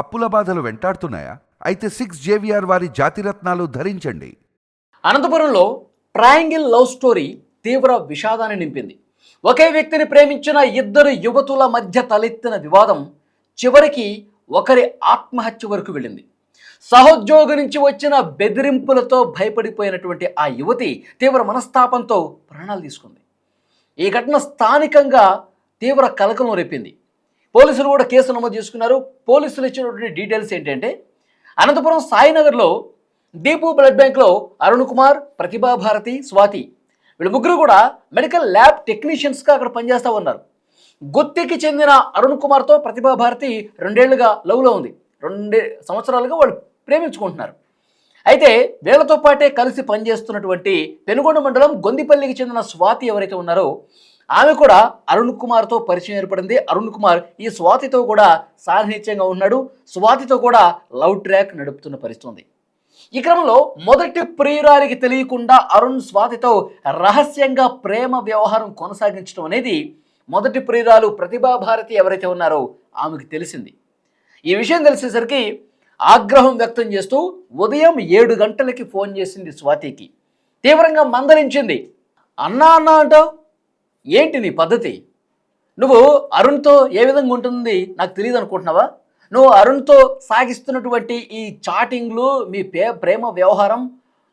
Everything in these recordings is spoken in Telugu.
అప్పుల బాధలు వెంటాడుతున్నాయా? అయితే సిక్స్ జేవిఆర్ వారి జాతిరత్నాలు ధరించండి. అనంతపురంలో ట్రయాంగిల్ లవ్ స్టోరీ తీవ్ర విషాదాన్ని నింపింది. ఒకే వ్యక్తిని ప్రేమించిన ఇద్దరు యువతుల మధ్య తలెత్తిన వివాదం చివరికి ఒకరి ఆత్మహత్య వరకు వెళ్ళింది. సహోద్యోగి నుంచి వచ్చిన బెదిరింపులతో భయపడిపోయినటువంటి ఆ యువతి తీవ్ర మనస్తాపంతో ప్రాణాలు తీసుకుంది. ఈ ఘటన స్థానికంగా తీవ్ర కలకలం రేపింది. పోలీసులు కూడా కేసు నమోదు చేసుకున్నారు. పోలీసులు ఇచ్చినటువంటి డీటెయిల్స్ ఏంటంటే అనంతపురం సాయినగర్లో దీపు బ్లడ్ బ్యాంక్లో అరుణ్ కుమార్ ప్రతిభా భారతి స్వాతి వీళ్ళు ముగ్గురు కూడా మెడికల్ ల్యాబ్ టెక్నీషియన్స్గా అక్కడ పనిచేస్తూ ఉన్నారు. గుత్తికి చెందిన అరుణ్ కుమార్తో ప్రతిభా భారతి రెండేళ్ళుగా లవ్లో ఉంది. రెండే సంవత్సరాలుగా వాళ్ళు ప్రేమించుకుంటున్నారు. అయితే వీళ్ళతో పాటే కలిసి పనిచేస్తున్నటువంటి పెనుగొండ మండలం గొందిపల్లికి చెందిన స్వాతి ఎవరైతే ఉన్నారో ఆమె కూడా అరుణ్ కుమార్తో పరిచయం ఏర్పడింది. అరుణ్ కుమార్ ఈ స్వాతితో కూడా సాన్నిహిత్యంగా ఉన్నాడు. స్వాతితో కూడా లవ్ ట్రాక్ నడుపుతున్న పరిస్థితుంది. ఈ క్రమంలో మొదటి ప్రియురాలికి తెలియకుండా అరుణ్ స్వాతితో రహస్యంగా ప్రేమ వ్యవహారం కొనసాగించడం అనేది మొదటి ప్రియురాలు ప్రతిభా భారతి ఎవరైతే ఉన్నారో ఆమెకు తెలిసింది. ఈ విషయం తెలిసేసరికి ఆగ్రహం వ్యక్తం చేస్తూ ఉదయం ఏడు గంటలకి ఫోన్ చేసింది స్వాతికి. తీవ్రంగా మందలించింది. అన్నా అన్నా అంటావు? ఏంటి నీ పద్ధతి? నువ్వు అరుణ్తో ఏ విధంగా ఉంటుంది నాకు తెలియదు అనుకుంటున్నావా? నువ్వు అరుణ్తో సాగిస్తున్నటువంటి ఈ చాటింగ్లు మీ పే ప్రేమ వ్యవహారం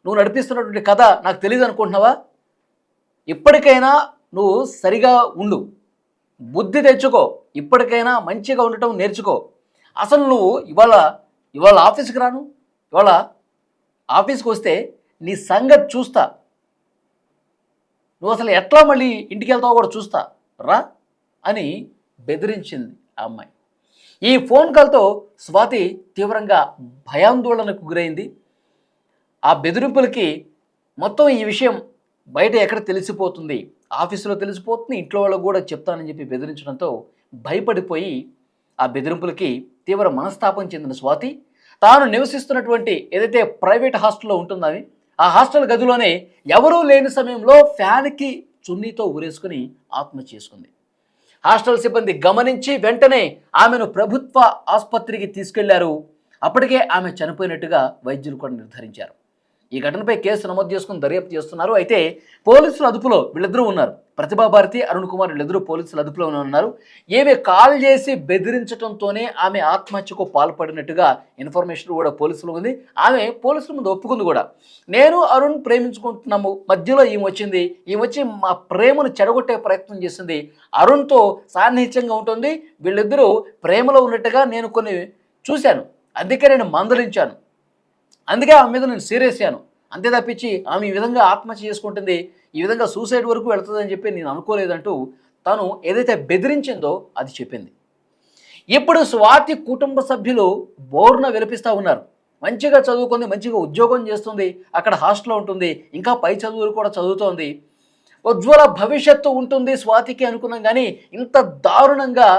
నువ్వు నడిపిస్తున్నటువంటి కథ నాకు తెలియదు అనుకుంటున్నావా? ఇప్పటికైనా నువ్వు సరిగా ఉండు. బుద్ధి తెచ్చుకో. ఇప్పటికైనా మంచిగా ఉండటం నేర్చుకో. అసలు నువ్వు ఇవాళ ఇవాళ ఆఫీస్కి రాను? ఇవాళ ఆఫీస్కి వస్తే నీ సంగతి చూస్తా. నువ్వు అసలు ఎట్లా మళ్ళీ ఇంటికి వెళ్తావో కూడా చూస్తా. రా అని బెదిరించింది ఆ అమ్మాయి. ఈ ఫోన్ కాల్తో స్వాతి తీవ్రంగా భయాందోళనకు గురైంది. ఆ బెదిరింపులకి మొత్తం ఈ విషయం బయట ఎక్కడ తెలిసిపోతుంది ఆఫీసులో తెలిసిపోతుంది ఇంట్లో వాళ్ళకు కూడా చెప్తానని చెప్పి బెదిరించడంతో భయపడిపోయి ఆ బెదిరింపులకి తీవ్ర మనస్తాపం చెందిన స్వాతి తాను నివసిస్తున్నటువంటి ఏదైతే ప్రైవేట్ హాస్టల్లో ఉంటుందో ఆ హాస్టల్ గదిలోనే ఎవరూ లేని సమయంలో ఫ్యాన్కి చున్నీతో ఊరేసుకుని ఆత్మ చేసుకుంది. హాస్టల్ సిబ్బంది గమనించి వెంటనే ఆమెను ప్రభుత్వ ఆసుపత్రికి తీసుకెళ్ళారు. అప్పటికే ఆమె చనిపోయినట్టుగా వైద్యులు కూడా నిర్ధారించారు. ఈ ఘటనపై కేసు నమోదు చేసుకుని దర్యాప్తు చేస్తున్నారు. అయితే పోలీసులు అదుపులో వీళ్ళిద్దరూ ఉన్నారు. ప్రతిభా భారతి అరుణ్ కుమార్ వీళ్ళిద్దరూ పోలీసులు అదుపులో ఉన్నారు. ఏమి కాల్ చేసి బెదిరించడంతోనే ఆమె ఆత్మహత్యకు పాల్పడినట్టుగా ఇన్ఫర్మేషన్ కూడా పోలీసులు ఉంది. ఆమె పోలీసుల ముందు ఒప్పుకుంది కూడా. నేను అరుణ్ ప్రేమించుకుంటున్నాము. మధ్యలో ఈమె వచ్చింది. ఈమె వచ్చి మా ప్రేమను చెడగొట్టే ప్రయత్నం చేసింది. అరుణ్తో సాన్నిహిత్యంగా ఉంటుంది. వీళ్ళిద్దరూ ప్రేమలో ఉన్నట్టుగా నేను కొన్ని చూశాను. అందుకే నేను మందలించాను. అందుకే ఆమె మీద నేను సీరియస్ అయ్యాను. అంతే తప్పించి ఆమె ఈ విధంగా ఆత్మహత్య చేసుకుంటుంది ఈ విధంగా సూసైడ్ వరకు వెళుతుందని చెప్పి నేను అనుకోలేదంటూ తను ఏదైతే బెదిరించిందో అది చెప్పింది. ఇప్పుడు స్వాతి కుటుంబ సభ్యులు బోర్న విలపిస్తూ ఉన్నారు. మంచిగా చదువుకుంది మంచిగా ఉద్యోగం చేస్తుంది అక్కడ హాస్టల్లో ఉంటుంది ఇంకా పై చదువులు కూడా చదువుతోంది. ఉజ్వల భవిష్యత్తు ఉంటుంది స్వాతికి అనుకున్నాం కానీ ఇంత దారుణంగా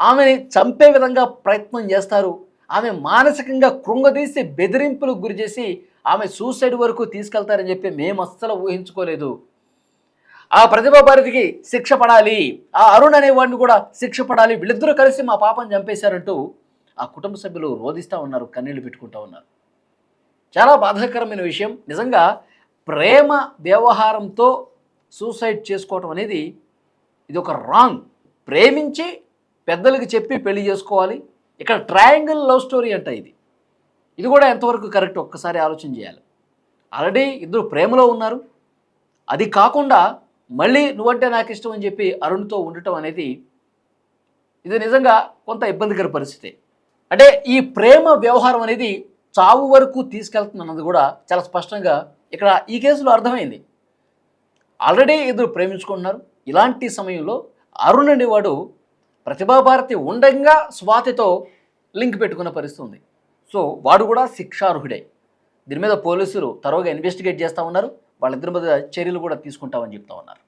ఆమెని చంపే విధంగా ప్రయత్నం చేస్తారు. ఆమె మానసికంగా కృంగదీసి బెదిరింపులకు గురి చేసి ఆమె సూసైడ్ వరకు తీసుకెళ్తారని చెప్పి మేము అస్సలు ఊహించుకోలేదు. ఆ ప్రతిభా భారతికి శిక్ష పడాలి. ఆ అరుణ్ అనేవాడిని కూడా శిక్ష పడాలి. వీళ్ళిద్దరూ కలిసి మా పాపను చంపేశారంటూ ఆ కుటుంబ సభ్యులు రోధిస్తూ ఉన్నారు కన్నీళ్ళు పెట్టుకుంటూ ఉన్నారు. చాలా బాధాకరమైన విషయం. నిజంగా ప్రేమ వ్యవహారంతో సూసైడ్ చేసుకోవటం అనేది ఇది ఒక రాంగ్ ప్రేమించి పెద్దలకు చెప్పి పెళ్ళి చేసుకోవాలి. ఇక్కడ ట్రయాంగిల్ లవ్ స్టోరీ అంట ఇది. ఇది కూడా ఎంతవరకు కరెక్ట్ ఒక్కసారి ఆలోచన చేయాలి. ఆల్రెడీ ఇద్దరు ప్రేమలో ఉన్నారు. అది కాకుండా మళ్ళీ నువ్వంటే నాకు ఇష్టం అని చెప్పి అరుణ్తో ఉండటం అనేది ఇది నిజంగా కొంత ఇబ్బందికర పరిస్థితి. అంటే ఈ ప్రేమ వ్యవహారం అనేది చావు వరకు తీసుకెళ్తుందన్నది కూడా చాలా స్పష్టంగా ఇక్కడ ఈ కేసులో అర్థమైంది. ఆల్రెడీ ఇద్దరు ప్రేమించుకుంటున్నారు. ఇలాంటి సమయంలో అరుణ్ అనేవాడు ప్రతిభాభారతి ఉండగా స్వాతితో లింక్ పెట్టుకున్న పరిస్థితి ఉంది. సో వాడు కూడా శిక్షార్హుడే. దీని మీద పోలీసులు తరువుగా ఇన్వెస్టిగేట్ చేస్తూ ఉన్నారు. వాళ్ళిద్దరి మీద చర్యలు కూడా తీసుకుంటామని చెప్తా ఉన్నారు.